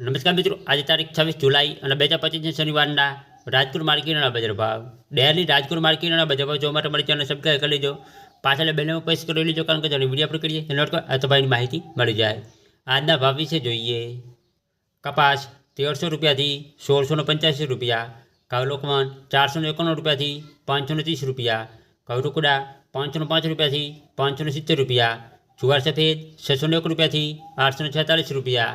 નમસ્કાર મિત્રો, આજે તારીખ છવ્વીસ જુલાઈ અને બે હજાર પચીસની શનિવારના રાજકોટ માર્કેટના બજાર ભાવ. ડેલી રાજકોટ માર્કેટના બજાર ભાવ જોવા માટે મારી ચેનલ સબસ્ક્રાઈબ કરી લેજો. પાછળ બેલમાં પ્રેસ કરી લેજો, કારણ કે જેની વીડિયો આપણે કરીએ નોટ કરો ભાઈની માહિતી મળી જાય. આજના ભાવ વિશે જોઈએ. કપાસ તેરસો રૂપિયાથી સોળસો ને પંચ્યાસી રૂપિયા, ઘઉં લોકવન ચારસો એકાણું રૂપિયાથી પાંચસો ને ત્રીસ રૂપિયા કવરુકડા ટુકડા પાંચસો ને પાંચ રૂપિયાથી પાંચસો ને સિત્તેર રૂપિયા, જુવાર સફેદ છસો એક રૂપિયાથી આઠસો છેતાલીસ રૂપિયા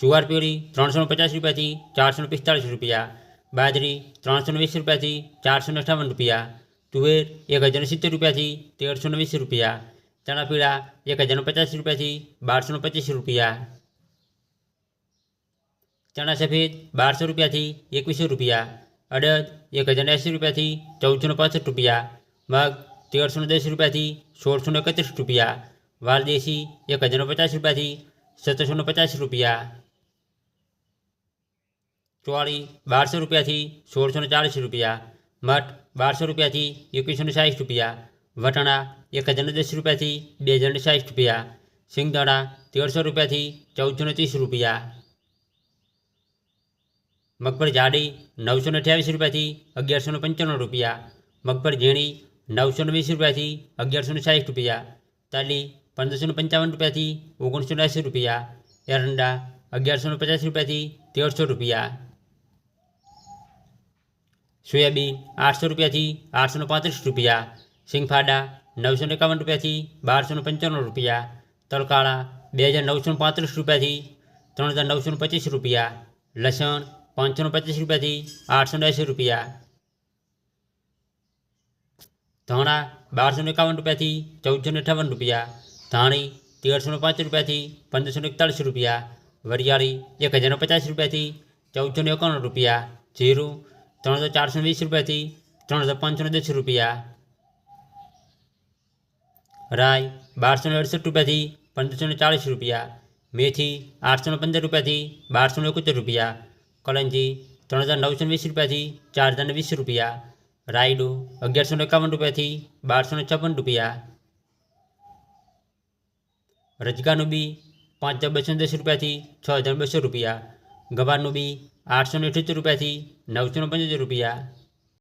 જુવાર પ્યોરી ત્રણસો ને પચાસ રૂપિયાથી ચારસો ને પિસ્તાળીસ રૂપિયા બાજરી ત્રણસો ને વીસ રૂપિયાથી ચારસો ને અઠાવન રૂપિયા તુવેર એક હજાર ને સિત્તેર રૂપિયાથી તેરસો ને વીસ રૂપિયા ચણા પીળા એક હજાર ને પચાસ રૂપિયાથી બારસો ને પચીસ રૂપિયા ચણા સફેદ બારસો રૂપિયાથી એકવીસો રૂપિયા અડદ એક હજાર એંસી રૂપિયાથી ચૌદસો ને પાસઠ રૂપિયા મગ તેરસો ને દસ રૂપિયાથી સોળસો ને એકત્રીસ રૂપિયા વાલ દેશી એક હજાર ને પચાસ રૂપિયાથી સત્તરસો ને પચાસ રૂપિયા ચોળી બારસો રૂપિયાથી સોળસો ને ચાલીસ રૂપિયા મઠ બારસો રૂપિયાથી એકવીસો ને સાઠ રૂપિયા વટાણા એક હજાર ને દસ રૂપિયાથી બે હજાર ને સાઠ રૂપિયા સિંગદાણા તેરસો રૂપિયાથી ચૌદસો ને ત્રીસ રૂપિયા મગફળી જાડી નવસો ને અઠ્યાવીસ રૂપિયાથી અગિયારસો ને પંચાણું રૂપિયા મગફળી ઝીણી નવસો ને વીસ રૂપિયાથી અગિયારસો ને સાઠ રૂપિયા તાલી પંદરસો ને પંચાવન રૂપિયાથી ઓગણીસો ને એંસી રૂપિયા એરંડા અગિયારસો ને પચાસ રૂપિયાથી તેરસો રૂપિયા સોયાબીન આઠસો રૂપિયાથી આઠસો પાંત્રીસ રૂપિયા, સિંગફાડા નવસો એકાવન રૂપિયાથી બારસો પંચાણું રૂપિયા, તલકાળા બે હજાર નવસો પાંત્રીસ રૂપિયાથી ત્રણ હજાર નવસો પચીસ રૂપિયા, લસણ પાંચસો પચીસ રૂપિયાથી આઠસો એંસી રૂપિયા. ધાણા બારસો એકાવન રૂપિયાથી ચૌદસો અઠાવન રૂપિયા, ધાણી તેરસો પાંચ રૂપિયાથી પંદરસો ને એકતાલીસ રૂપિયા, વરિયાળી એક હજાર પચાસ રૂપિયાથી ચૌદસો ને એકાણું રૂપિયા, જીરું ત્રણ હજાર ચારસો વીસ રૂપિયાથી ત્રણ હજાર પાંચસો ને દસ રૂપિયા રાય બારસો ને અડસઠ રૂપિયાથી પંદરસો ને ચાલીસ રૂપિયા મેથી આઠસો ને પંદર રૂપિયાથી બારસો ને એકોતેર રૂપિયા કલંજી ત્રણ હજાર નવસો ને વીસ રૂપિયાથી ચાર હજાર ને વીસ રૂપિયા રાયડું અગિયારસો ને એકાવન રૂપિયાથી બારસો ને છપ્પન રૂપિયા રજગાનું બી પાંચ હજાર બસો દસ રૂપિયાથી છ હજાર બસો રૂપિયા ગવારનું બી આઠસો ને રૂપિયાથી નવસો ને પંચોતેર રૂપિયા